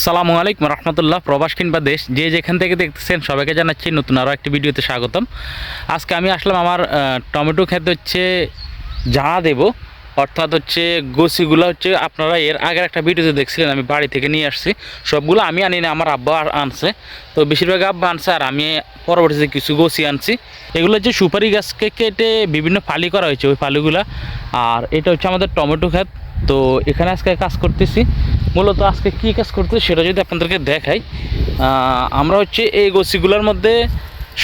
সালামু আলাইকুম রহমতুল্লাহ। প্রবাস কিংবা দেশ, যে যেখান থেকে দেখতেছেন সবাইকে জানাচ্ছি নতুন আরও একটি ভিডিওতে স্বাগতম। আজকে আমি আসলাম আমার টমেটো খেতে হচ্ছে জানা দেব, অর্থাৎ হচ্ছে গোসিগুলো হচ্ছে আপনারা এর আগের একটা ভিডিওতে দেখছিলেন, আমি বাড়ি থেকে নিয়ে আসছি। সবগুলো আমি আনি না আমার আব্বা আনছে। তো বেশিরভাগ আব্বা আনছে, আর আমি পরবর্তীতে কিছু গোসি আনছি। এগুলো হচ্ছে সুপারি গাছকে কেটে বিভিন্ন ফালি করা হয়েছে ওই ফালিগুলা। আর এটা হচ্ছে আমাদের টমেটো ক্ষেত। তো এখানে আজকে কাজ করতেছি। মূলত আজকে কী কাজ করতে সেটা যদি আপনাদেরকে দেখাই আমরা হচ্ছে এই গোছিগুলোর মধ্যে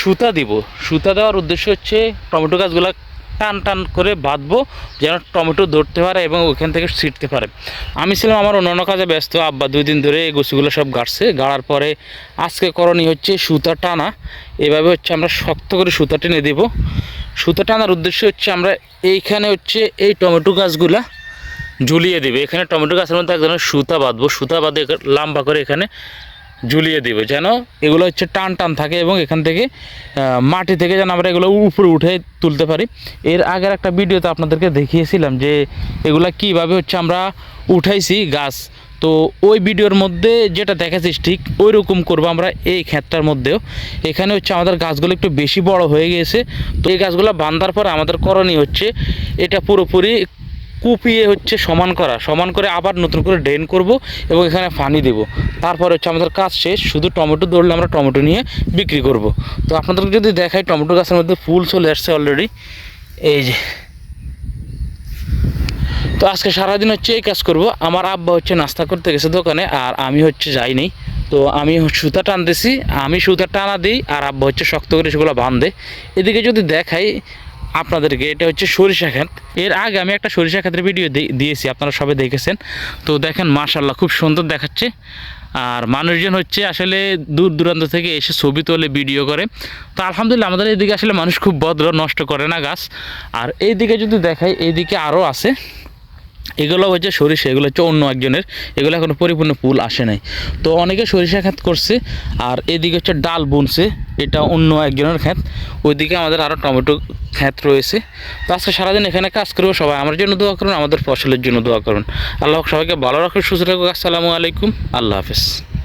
সুতা দিব। সুতা দেওয়ার উদ্দেশ্য হচ্ছে টমেটো গাছগুলো টান টান করে বাঁধবো, যেন টমেটো ধরতে পারে এবং ওখান থেকে ছিটতে পারে। আমি ছিলাম আমার অন্যান্য কাজে ব্যস্ত, আব্বা দুই দিন ধরে এই গোছিগুলো সব গাড়ছে। গাড়ার পরে আজকে করণীয় হচ্ছে সুতা টানা। এভাবে হচ্ছে আমরা শক্ত করে সুতা টেনে দেবো। সুতা টানার উদ্দেশ্য হচ্ছে আমরা এইখানে হচ্ছে এই টমেটো গাছগুলা ঝুলিয়ে দিবে। এখানে টমেটো গাছের মধ্যে এক ধরনের সুতা বাঁধবো। সুতা বাঁধে লম্বা করে এখানে ঝুলিয়ে দিবে যেন এগুলো হচ্ছে টান টান থাকে এবং এখান থেকে মাটি থেকে যেন আমরা এগুলো উপরে উঠে তুলতে পারি। এর আগের একটা ভিডিওতে আপনাদেরকে দেখিয়েছিলাম যে এগুলা কীভাবে হচ্ছে আমরা উঠাইছি গাছ। তো ওই ভিডিওর মধ্যে যেটা দেখাচ্ছিস ঠিক ওই রকম করব আমরা এই ক্ষেতটার মধ্যেও। এখানে হচ্ছে আমাদের গাছগুলো একটু বেশি বড় হয়ে গিয়েছে। তো এই গাছগুলো বান্ধার পর আমাদের করণীয় হচ্ছে এটা পুরোপুরি কুপিয়ে হচ্ছে সমান করা। সমান করে আবার নতুন করে ড্রেন করব এবং এখানে পানি দেব। তারপর হচ্ছে আমাদের কাজ শেষ। শুধু টমেটো ধরলে আমরা টমেটো নিয়ে বিক্রি করব। তো আপনাদেরকে যদি দেখাই, টমেটো গাছের মধ্যে ফুল চলে আসছে অলরেডি এই যে। তো আজকে সারাদিন হচ্ছে এই কাজ করব। আমার আব্বা হচ্ছে নাস্তা করতে গেছে দোকানে আর আমি হচ্ছে যাইনি। তো আমি সুতা টানতেছি। আমি সুতা টানা দিই আর আব্বা হচ্ছে শক্ত করে সেগুলো বাঁধে। এদিকে যদি দেখাই আপনাদেরকে, এটা হচ্ছে সরিষা খেত এর আগে আমি একটা সরিষা ক্ষেতের ভিডিও দিয়েছি, আপনারা সবাই দেখেছেন। তো দেখেন মাশাল্লাহ খুব সুন্দর দেখাচ্ছে। আর মানুষজন হচ্ছে আসলে দূর দূরান্ত থেকে এসে ছবি তোলে ভিডিও করে। তো আলহামদুলিল্লাহ, আমাদের এদিকে আসলে মানুষ খুব ভদ্র, নষ্ট করে না গাছ। আর এইদিকে যদি দেখাই, এইদিকে আরও আছে। এগুলো হচ্ছে সরিষা, এগুলো হচ্ছে অন্য একজনের, এগুলো এখনও পরিপূর্ণ ফুল আসে নাই। তো অনেকে সরিষা ক্ষেত করছে, আর এদিকে হচ্ছে ডাল বুনছে, এটা অন্য একজনের ক্ষেত, ওইদিকে আমাদের আরও টমেটো ক্ষেত রয়েছে। তো আজকে সারাদিন এখানে কাজ করব, সবাই আমার জন্য দোয়া করুন, আমাদের ফসলের জন্য দোয়া করুন। আল্লাহ সবাইকে ভালো রাখুন সুস্থ রাখুন আসসালামু আলাইকুম, আল্লাহ হাফেজ।